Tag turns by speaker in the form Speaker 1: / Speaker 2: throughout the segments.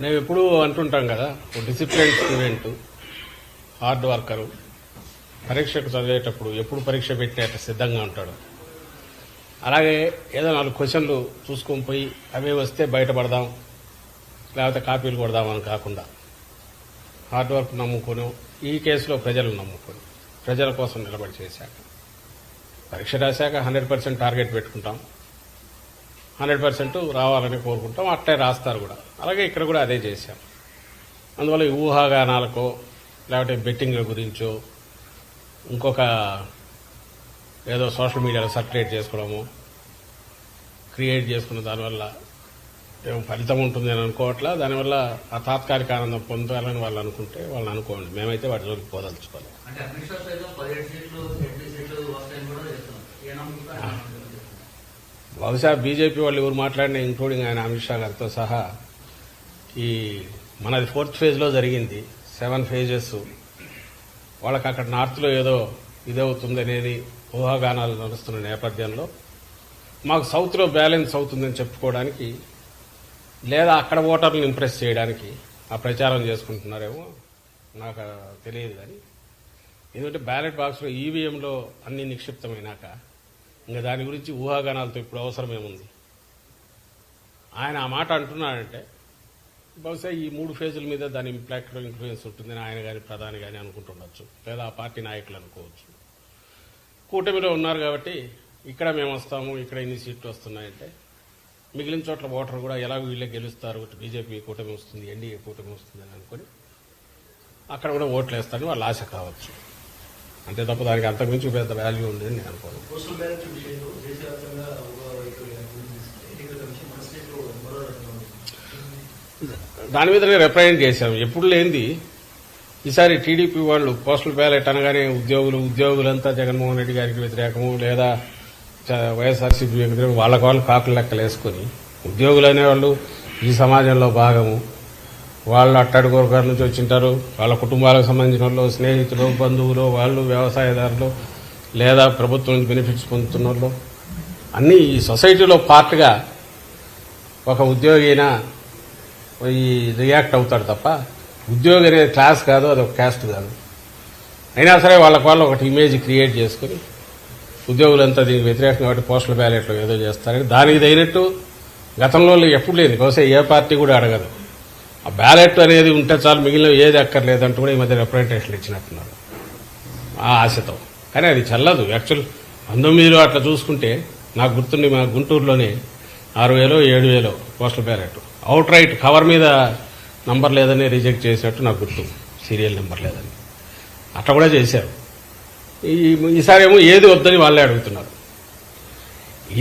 Speaker 1: మేము ఎప్పుడూ అంటుంటాం కదా ఒక డిసిప్లిన్ స్టూడెంట్ హార్డ్ వర్కరు పరీక్షకు చదివేటప్పుడు ఎప్పుడు పరీక్ష పెట్టేట సిద్ధంగా ఉంటాడు. అలాగే ఏదో నాలుగు క్వశ్చన్లు చూసుకొని పోయి అవే వస్తే బయటపడదాం లేకపోతే కాపీలు కొడదామని కాకుండా. హార్డ్ వర్క్ నమ్ముకొని ఈ కేసులో ప్రజలు నమ్ముకొని ప్రజల కోసం నిలబడి చేశాక. పరీక్ష రాశాక హండ్రెడ్ పర్సెంట్ టార్గెట్ పెట్టుకుంటాం. హండ్రెడ్ పర్సెంట్ రావాలని కోరుకుంటాం. అట్లే రాస్తారు కూడా. అలాగే ఇక్కడ కూడా అదే చేశాం. అందువల్ల ఈ ఊహాగానాలకో లేకపోతే బెట్టింగ్ల గురించో ఇంకొక ఏదో సోషల్ మీడియాలో సర్క్యులేట్ చేసుకోవడము క్రియేట్ చేసుకున్న దానివల్ల ఏం ఫలితం ఉంటుంది అని అనుకోవట్లా. దానివల్ల ఆ తాత్కాలిక ఆనందం పొందాలని వాళ్ళు అనుకుంటే వాళ్ళని అనుకోండి. మేమైతే వాటి జోలికి పోదలుచుకోలేదు
Speaker 2: అంటే అడ్మినిస్ట్రేషన్ సైతం పదిహేడు సీట్లు ఎనిమిది సీట్లు వస్తాయని కూడా చెప్తున్నాం ఏ నమ్మకంతో ఆయన నమ్మకం చెప్తున్నాం.
Speaker 1: బహుశా బీజేపీ వాళ్ళు ఎవరు మాట్లాడిన ఇంక్లూడింగ్ ఆయన అమిత్ షా గారితో సహా ఈ మనది ఫోర్త్ ఫేజ్లో జరిగింది. సెవెన్ ఫేజెస్ వాళ్ళకి అక్కడ నార్త్లో ఏదో ఇదవుతుంది అనేది ఊహాగానాలు నడుస్తున్న నేపథ్యంలో మాకు సౌత్లో బ్యాలెన్స్ అవుతుందని చెప్పుకోవడానికి లేదా అక్కడ ఓటర్లను ఇంప్రెస్ చేయడానికి ఆ ప్రచారం చేసుకుంటున్నారేమో నాకు తెలియదు కానీ ఎందుకంటే బ్యాలెట్ బాక్స్లో ఈవీఎంలో అన్ని నిక్షిప్తమైనాక ఇంకా దాని గురించి ఊహాగానాలతో ఇప్పుడు అవసరమేముంది ఆయన ఆ మాట అంటున్నాడంటే బహుశా ఈ మూడు ఫేజుల మీద దాని ఇంపాక్ట్ ఇన్ఫ్లుయెన్స్ ఉంటుందని ఆయన కానీ ప్రధాని కానీ అనుకుంటుండొచ్చు. లేదా ఆ పార్టీ నాయకులు అనుకోవచ్చు. కూటమిలో ఉన్నారు కాబట్టి ఇక్కడ మేము వస్తాము ఇక్కడ ఇన్ని సీట్లు వస్తున్నాయంటే మిగిలిన చోట్ల ఓటర్ కూడా ఎలా వీళ్ళే గెలుస్తారు. బీజేపీ కూటమి వస్తుంది ఎన్డీఏ కూటమి వస్తుంది అని అనుకుని అక్కడ కూడా ఓట్లు వేస్తారని వాళ్ళ ఆశ కావచ్చు. అంతే తప్ప దానికి అంతకుమించి పెద్ద వాల్యూ ఉంది అని నేను అనుకోను. దాని మీదనే రిప్రజెంట్ చేశాం. ఎప్పుడు లేనిది. ఈసారి టీడీపీ వాళ్ళు పోస్టల్ బ్యాలెట్ అనగానే ఉద్యోగులు ఉద్యోగులంతా జగన్మోహన్ రెడ్డి గారికి వ్యతిరేకము లేదా వైఎస్ఆర్సీపీ వ్యతిరేకం వాళ్ళకి వాళ్ళు కాకులు లెక్కలు వేసుకుని ఉద్యోగులు అనేవాళ్ళు ఈ సమాజంలో భాగము. వాళ్ళు అట్టడి కోరికల నుంచి వచ్చింటారు. వాళ్ళ కుటుంబాలకు సంబంధించిన వాళ్ళు స్నేహితులు బంధువులు వాళ్ళు వ్యవసాయదారులు లేదా ప్రభుత్వం నుంచి బెనిఫిట్స్ పొందుతున్న వాళ్ళు అన్నీ ఈ సొసైటీలో పార్ట్గా ఒక ఉద్యోగి అయినా ఈ రియాక్ట్ అవుతాడు తప్ప ఉద్యోగి అనేది క్లాస్ కాదు అది ఒక క్యాస్ట్ కాదు. అయినా సరే వాళ్ళకి వాళ్ళు ఒకటి ఇమేజ్ క్రియేట్ చేసుకుని ఉద్యోగులంతా దీనికి వ్యతిరేకంగా కాబట్టి పోస్టల్ బ్యాలెట్లో ఏదో చేస్తారని దానికి తగినట్టు గతంలో ఎప్పుడు లేదు బహుశా ఏ పార్టీ కూడా అడగదు. ఆ బ్యాలెట్ అనేది ఉంటే చాలు మిగిలిన ఏది అక్కర్లేదంటూ కూడా ఈ మధ్య రిప్రజెంటేషన్లు ఇచ్చినట్టున్నారు. ఆ ఆశతో. కానీ అది చల్లదు. యాక్చువల్ పంతొమ్మిదిలో అట్లా చూసుకుంటే నాకు గుర్తుండి మా గుంటూరులోనే ఆరు వేలో ఏడు వేలో postal ballot. Out right cover మీద నంబర్ లేదని రిజెక్ట్ చేసినట్టు నాకు గుర్తు. సీరియల్ నెంబర్ లేదని. అట్లా కూడా చేశారు. ఈ ఈసారి ఏమో ఏది వద్దని వాళ్ళే అడుగుతున్నారు.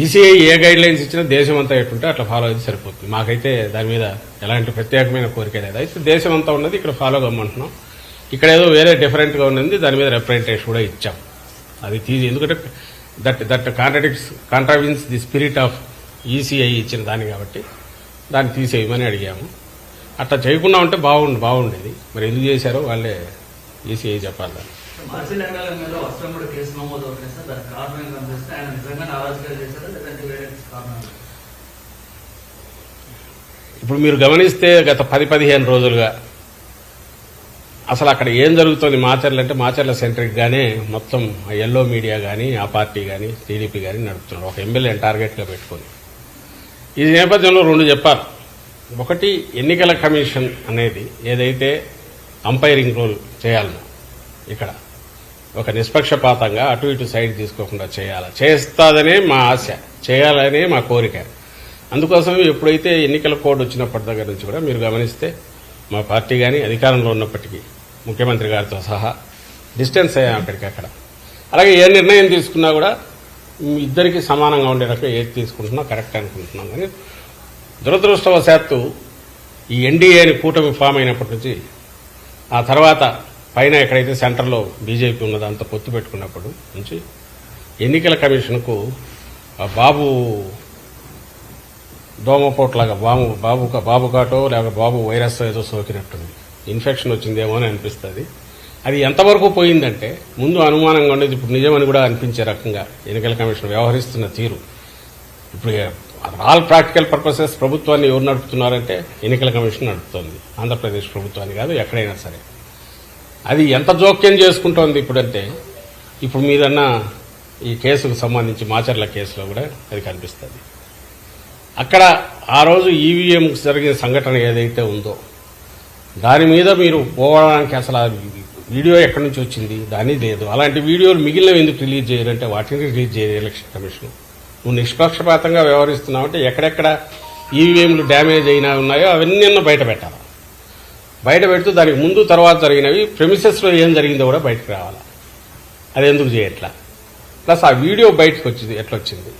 Speaker 1: ఈసీఐ ఏ గైడ్ లైన్స్ ఇచ్చినా దేశం అంతా ఎట్టుంటే అట్లా ఫాలో అయితే సరిపోతుంది. మాకైతే దాని మీద ఎలాంటి ప్రత్యేకమైన కోరిక లేదు. అయితే దేశం అంతా ఉన్నది ఇక్కడ ఫాలో కమ్మంటున్నాం. ఇక్కడ ఏదో వేరే డిఫరెంట్గా ఉన్నది దాని మీద రిప్రజెంటేషన్ కూడా ఇచ్చాం. అది తీసి ఎందుకంటే that that contradicts contravenes the spirit of ECI ఇచ్చిన దాన్ని కాబట్టి దాన్ని తీసేయమని అడిగాము. అట్లా చేయకుండా ఉంటే బాగుండు బాగుండేది. మరి ఎందుకు చేశారో వాళ్ళే ఈసీఐ చెప్పాలి
Speaker 2: మార్చి రంగాల మీద వస్త్రం కూడా కేసు నమోదు అవుతుంది సార్. దానికి కారణం ఏం కనిపిస్తే ఆయన నిజంగా అరాజకాలు చేశారా లేదంటే వేరే కారణాలు
Speaker 1: ఇప్పుడు మీరు గమనిస్తే గత పది పదిహేను రోజులుగా అసలు అక్కడ ఏం జరుగుతుంది మాచర్లు అంటే మాచర్ల సెంట్రిక్గానే మొత్తం ఆ ఎల్లో మీడియా కానీ ఆ పార్టీ కానీ టీడీపీ కానీ నడుపుతున్నారు. ఒక ఎమ్మెల్యేని టార్గెట్గా పెట్టుకొని. ఈ నేపథ్యంలో రెండు చెప్పారు ఒకటి ఎన్నికల కమిషన్ అనేది ఏదైతే అంపైరింగ్ రోల్ చేయాలనో ఇక్కడ. ఒక నిష్పక్షపాతంగా అటు ఇటు సైడ్ తీసుకోకుండా చేయాలి. చేస్తాదనే మా ఆశ. చేయాలనే మా కోరిక. అందుకోసం ఎప్పుడైతే ఎన్నికల కోడ్ వచ్చినప్పటి దగ్గర నుంచి కూడా మీరు గమనిస్తే మా పార్టీ కానీ అధికారంలో ఉన్నప్పటికీ ముఖ్యమంత్రి గారితో సహా డిస్టెన్స్ అయ్యాం అక్కడికక్కడ అలాగే ఏ నిర్ణయం తీసుకున్నా కూడా ఇద్దరికి సమానంగా ఉండే రకంగా ఏది తీసుకుంటున్నా కరెక్ట్ అనుకుంటున్నాం. కానీ దురదృష్టవశాత్తు ఈ ఎన్డీఏని కూటమి ఫామ్ అయినప్పటి నుంచి ఆ తర్వాత పైన ఎక్కడైతే సెంటర్లో బీజేపీ ఉన్నదో అంత పొత్తు పెట్టుకున్నప్పుడు నుంచి ఎన్నికల కమిషన్కు ఆ బాబు దోమపోట్లాగా బాబు బాబు బాబు కాటో లేక బాబు వైరస్ ఏదో సోకినట్టుంది. ఇన్ఫెక్షన్ వచ్చిందేమో అని అనిపిస్తుంది. అది ఎంతవరకు పోయిందంటే ముందు అనుమానంగా ఉండేది ఇప్పుడు నిజమని కూడా అనిపించే రకంగా ఎన్నికల కమిషన్ వ్యవహరిస్తున్న తీరు. ఇప్పుడు ఆల్ ప్రాక్టికల్ పర్పసెస్ ప్రభుత్వాన్ని ఎవరు నడుపుతున్నారంటే ఎన్నికల కమిషన్ నడుపుతోంది. ఆంధ్రప్రదేశ్ ప్రభుత్వాన్ని కాదు ఎక్కడైనా సరే. అది ఎంత జోక్యం చేసుకుంటోంది ఇప్పుడంటే ఇప్పుడు మీదన్న ఈ కేసుకు సంబంధించి మాచర్ల కేసులో కూడా అది కనిపిస్తుంది. అక్కడ ఆ రోజు ఈవీఎం జరిగిన సంఘటన ఏదైతే ఉందో దాని మీద మీరు పోవడానికి అసలు ఆ వీడియో ఎక్కడి నుంచి వచ్చింది? దాని లేదు. అలాంటి వీడియోలు మిగిలినవి ఎందుకు రిలీజ్ చేయాలంటే వాటిని రిలీజ్ చేయరు ఎలక్షన్ కమిషన్. నువ్వు నిష్పక్షపాతంగా వ్యవహరిస్తున్నావు అంటే ఎక్కడెక్కడ ఈవీఎంలు డ్యామేజ్ అయినా ఉన్నాయో అవన్నీ బయట పెట్టాలి? బయట పెడుతూ దానికి ముందు తర్వాత జరిగినవి ప్రెమిసెస్లో ఏం జరిగిందో కూడా బయటకు రావాలి? అది ఎందుకు చేయట్లా? ప్లస్ ఆ వీడియో బయటకు వచ్చింది ఎట్లా వచ్చింది?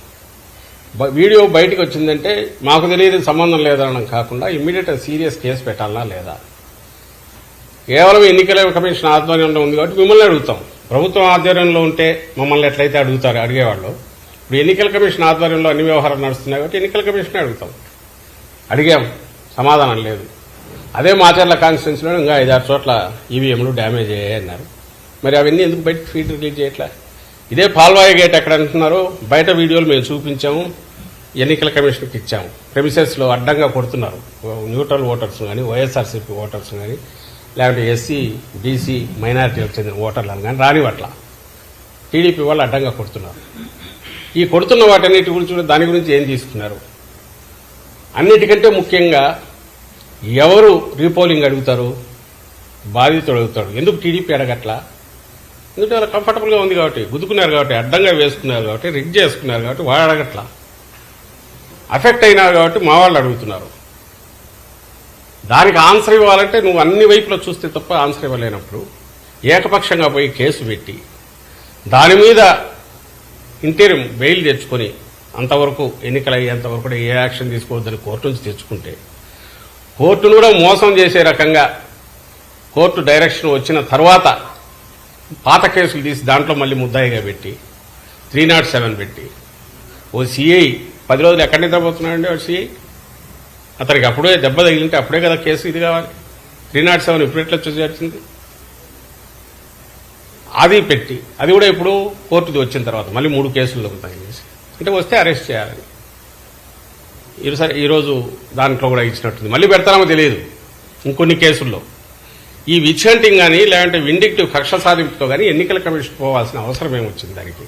Speaker 1: వీడియో బయటకు వచ్చిందంటే మాకు తెలియదు సంబంధం లేదనడం కాకుండా ఇమ్మీడియట్గా సీరియస్ కేసు పెట్టాలనా లేదా? కేవలం ఎన్నికల కమిషన్ ఆధ్వర్యంలో ఉంది కాబట్టి మిమ్మల్ని అడుగుతాం. ప్రభుత్వం ఆధ్వర్యంలో ఉంటే మమ్మల్ని ఎట్లయితే అడుగుతారు అడిగేవాళ్ళు. ఇప్పుడు ఎన్నికల కమిషన్ ఆధ్వర్యంలో అన్ని వ్యవహారాలు నడుస్తున్నాయి కాబట్టి ఎన్నికల కమిషన్ అడుగుతాం. అడిగాం సమాధానం లేదు. అదే మాచర్ల కాన్స్టిట్యున్సీలో ఇంకా ఐదారు చోట్ల ఈవీఎంలు డ్యామేజ్ అయ్యాయి అన్నారు మరి అవన్నీ ఎందుకు బయట ఫీడ్ రిలీజ్ చేయట్లా? ఇదే పాల్వాయి గేట్ ఎక్కడ అంటున్నారు? బయట వీడియోలు మేము చూపించాము ఎన్నికల కమిషన్కి ఇచ్చాము. ప్రెమిసెస్లో అడ్డంగా కొడుతున్నారు. న్యూట్రల్ ఓటర్స్ కానీ వైఎస్ఆర్సీపీ ఓటర్స్ కానీ లేకపోతే ఎస్సీ బీసీ మైనారిటీలకు చెందిన ఓటర్లను కానీ రానివట్ల టీడీపీ వాళ్ళు అడ్డంగా కొడుతున్నారు. ఈ కొడుతున్న వాటన్నిటి గురించి కూడా దాని గురించి ఏం తీసుకున్నారు? అన్నిటికంటే ముఖ్యంగా ఎవరు రీపోలింగ్ అడుగుతారు? బాధితుడు అడుగుతాడు. ఎందుకు టీడీపీ అడగట్లా? ఎందుకంటే వాళ్ళు కంఫర్టబుల్గా ఉంది కాబట్టి గుద్దుకున్నారు కాబట్టి అడ్డంగా వేసుకున్నారు కాబట్టి రిగ్ చేసుకున్నారు కాబట్టి వాడు అడగట్లా. అఫెక్ట్ అయినారు కాబట్టి మా వాళ్ళు అడుగుతున్నారు. దానికి ఆన్సర్ ఇవ్వాలంటే నువ్వు అన్ని వైపులో చూస్తే తప్ప ఆన్సర్ ఇవ్వలేనప్పుడు ఏకపక్షంగా పోయి కేసు పెట్టి దాని మీద ఇంటీరియం బెయిల్ తెచ్చుకొని అంతవరకు ఎన్నికలు అయ్యేంతవరకు కూడా ఏ యాక్షన్ తీసుకోవద్దని కోర్టు నుంచి తెచ్చుకుంటే కోర్టును కూడా మోసం చేసే రకంగా కోర్టు డైరెక్షన్ వచ్చిన తర్వాత పాత కేసులు తీసి దాంట్లో మళ్ళీ ముద్దాయిగా పెట్టి త్రీ నాట్ సెవెన్ పెట్టి. ఓ సిఐ పది రోజులు ఎక్కడి నిద్రపోతున్నాడండి వాడు సిఐ? అతనికి అప్పుడే దెబ్బ తగిలింటే అప్పుడే కదా కేసు ఇది కావాలి. త్రీ నాట్ సెవెన్ ఇప్పుడు ఎట్లా వచ్చి అది పెట్టి అది కూడా ఇప్పుడు కోర్టుది వచ్చిన తర్వాత మళ్ళీ మూడు కేసులు దొరుకుతాయి. చేసి అంటే వస్తే అరెస్ట్ చేయాలని. ఈరోజు ఈరోజు దాంట్లో కూడా ఇచ్చినట్టుంది. మళ్ళీ పెడతామో తెలియదు. ఇంకొన్ని కేసుల్లో. ఈ విచ్ హంటింగ్ కానీ లేదంటే విండిక్టివ్ కక్ష సాధింపుతో కానీ ఎన్నికల కమిషన్ పోవాల్సిన అవసరం ఏమొచ్చింది దానికి?